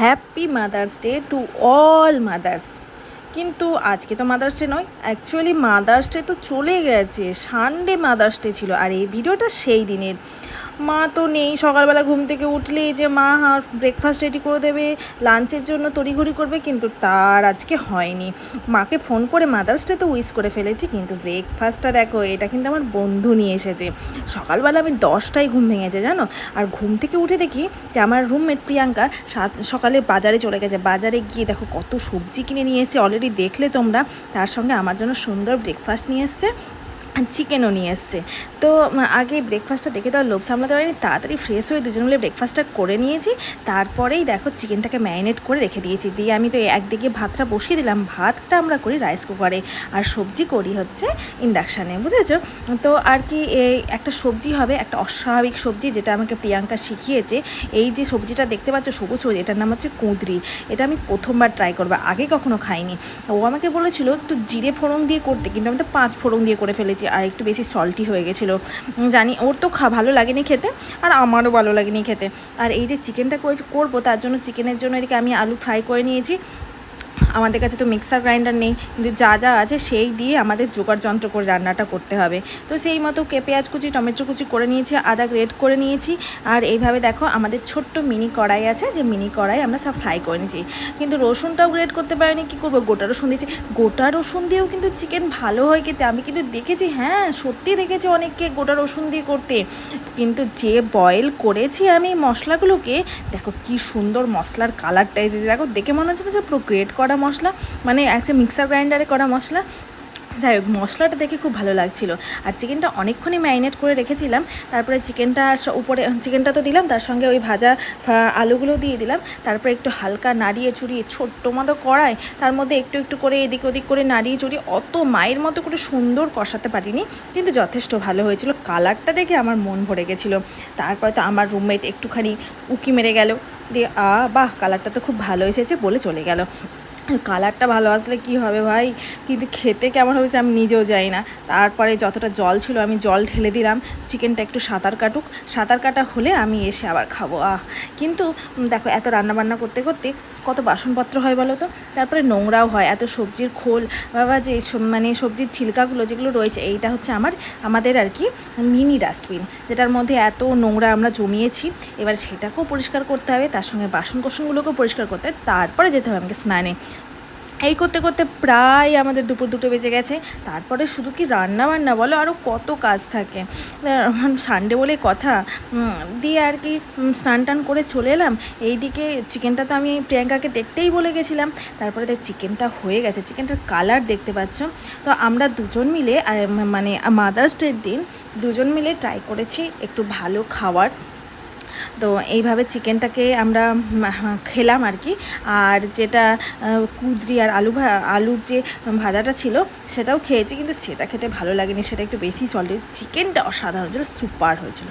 Happy Mother's Day to all mothers কিন্তু আজকে তো মাদার্স ডে নয় অ্যাকচুয়ালি মাদার্স ডে তো চলে গেছে সানডে মাদার্স ডে ছিল। আর এই ভিডিওটা সেই দিনের। মা তো নেই, সকালবেলা ঘুম থেকে উঠলেই যে মা ব্রেকফাস্ট রেডি করে দেবে লাঞ্চের জন্য তড়িঘড়ি করবে, কিন্তু তার আজকে হয়নি। মাকে ফোন করে মাদার্স ডে তো উইশ করে ফেলেছি, কিন্তু ব্রেকফাস্টটা দেখো, এটা কিন্তু আমার বন্ধু নিয়ে এসেছে। সকালবেলা আমি দশটায় ঘুম ভেঙেছে, জানো? আর ঘুম থেকে উঠে দেখি যে আমার রুমমেট প্রিয়াঙ্কা সাত, সকালে বাজারে চলে গেছে। বাজারে গিয়ে দেখো কত সবজি কিনে নিয়ে এসেছে অলরেডি দেখলে তোমরা। তার সঙ্গে আমার জন্য সুন্দর ব্রেকফাস্ট নিয়ে এসছে। চিকেনও নিয়ে এসছে। তো আগে ব্রেকফাস্টটা দেখে তো আর লোভ সামলাতে পারিনি। তাড়াতাড়ি ফ্রেশ হয়ে দুজন মিলে ব্রেকফাস্টটা করে নিয়েছি। তারপরেই দেখো চিকেনটাকে ম্যারিনেট করে রেখে দিয়েছি। দিয়ে আমি তো একদিকে ভাতটা বসিয়ে দিলাম, ভাতটা আমরা করি রাইস কুকারে আর সবজি করি হচ্ছে ইন্ডাকশানে বুঝেছ? তো আর কি এই একটা সবজি হবে, একটা অস্বাভাবিক সবজি যেটা আমাকে প্রিয়াঙ্কা শিখিয়েছে। এই যে সবজিটা দেখতে পাচ্ছ, সবুজ সবুজ, এটার নাম হচ্ছে কুঁদরি। এটা আমি প্রথমবার ট্রাই করব, আগে কখনো খাইনি। ও আমাকে বলেছিল একটু জিরে ফোড়ন দিয়ে করতে, কিন্তু আমি তো পাঁচ ফোড়ন দিয়ে করে ফেলেছি। আর একটু বেশি সল্টি হয়ে গেছিল। জানি ওর তো খা ভালো লাগেনি খেতে আর আমারও ভালো লাগেনি খেতে। আর এই যে চিকেনটা করে- করব তার জন্য চিকেনের জন্য এদিকে আমি আলু ফ্রাই করে নিয়েছি। আমাদের কাছে তো মিক্সার গ্রাইন্ডার নেই, কিন্তু যা যা আছে সেই দিয়ে আমাদের জোগাড় যন্ত্র করে রান্নাটা করতে হবে। তো সেই মতো কে পেঁয়াজ কুচি, টমেটো কুচি করে নিয়েছি, আদা গ্রেট করে নিয়েছি। আর এইভাবে দেখো আমাদের ছোট্ট মিনি কড়াই আছে, যে মিনি কড়াই আমরা সব ফ্রাই করে নিয়েছি। কিন্তু রসুনটাও গ্রেট করতে পারিনি, কী করব? গোটা রসুন দিয়েছি। গোটা রসুন দিয়েও কিন্তু চিকেন ভালো হয় খেতে। আমি কিন্তু দেখেছি হ্যাঁ সত্যি দেখেছি অনেককে গোটা রসুন দিয়ে করতে। কিন্তু যে বয়েল করেছি আমি মশলাগুলোকে, দেখো কি সুন্দর মশলার কালারটা এসেছে। দেখো, দেখে মনে হচ্ছে না যে পুরো গ্রেট করা মশলা মানে একটা মিক্সার গ্রাইন্ডারে করা মশলা। যাই হোক, মশলাটা দেখে খুব ভালো লাগছিল। আর চিকেনটা অনেকক্ষণই ম্যারিনেট করে রেখেছিলাম। তারপরে চিকেনটা উপরে চিকেনটা তো দিলাম, তার সঙ্গে ওই ভাজা আলুগুলো দিয়ে দিলাম। তারপরে একটু হালকা নাড়িয়ে চুড়িয়ে, ছোট্ট মতো কড়াই, তার মধ্যে একটু একটু করে এদিক ওদিক করে নাড়িয়ে চুড়িয়ে, অত মায়ের মতো করে সুন্দর কষাতে পারিনি, কিন্তু যথেষ্ট ভালো হয়েছিল। কালারটা দেখে আমার মন ভরে গেছিল। তারপরে তো আমার রুমমেট একটুখানি উকি মেরে গেল। দিয়ে আ বাহ, কালারটা তো খুব ভালো এসেছে, বলে চলে গেল। কালারটা ভালো আসলে কি হবে ভাই? কিন্তু খেতে কেমন হয়েছে আমি নিজেও যাই না। তারপরে যতটা জল ছিল আমি জল ঢেলে দিলাম। চিকেনটা একটু সাঁতার কাটুক। সাঁতার কাটা হলে আমি এসে আবার খাব। আহ! কিন্তু দেখো, এত রান্না বান্না করতে করতে কত বাসনপত্র হয় বলো তো? তারপরে নোংরাও হয়। এত সবজির খোল বাবা যে মানে সবজির ছিলকাগুলো যেগুলো রয়েছে, এইটা হচ্ছে আমার, আমাদের আর কি মিনি ডাস্টবিন। যেটার মধ্যে এত নোংরা আমরা জমিয়েছি। এবার সেটাকেও পরিষ্কার করতে হবে। তার সঙ্গে বাসন কোসনগুলোকেও পরিষ্কার করতে হবে। তারপরে যেতে হবে আমাকে স্নানে। এই করতে করতে প্রায় আমাদের দুপুর দুটো বেজে গেছে। তারপরে শুধু কি রান্না বান্না বলো? আরও কত কাজ থাকে। সানডে বলে কথা। দিয়ে আর কি স্নান টান করে চলে এলাম। এইদিকে চিকেনটা তো আমি প্রিয়াঙ্কাকে দেখতেই বলে গেছিলাম। তারপরে দেখ চিকেনটা হয়ে গেছে। চিকেনটার কালার দেখতে পাচ্ছ? তো আমরা দুজন মিলে মানে মাদার্স ডের দিন দুজন মিলে ট্রাই করেছি একটু ভালো খাওয়ার। তো এইভাবে চিকেনটাকে আমরা খেলাম আর কি। আর যেটা কুদরি আর আলু আলুর যে ভাজাটা ছিল, সেটাও খেয়েছি, কিন্তু সেটা খেতে ভালো লাগেনি, সেটা একটু বেশি সল্টি চিকেনটা অসাধারণ ছিল সুপার হয়েছিল।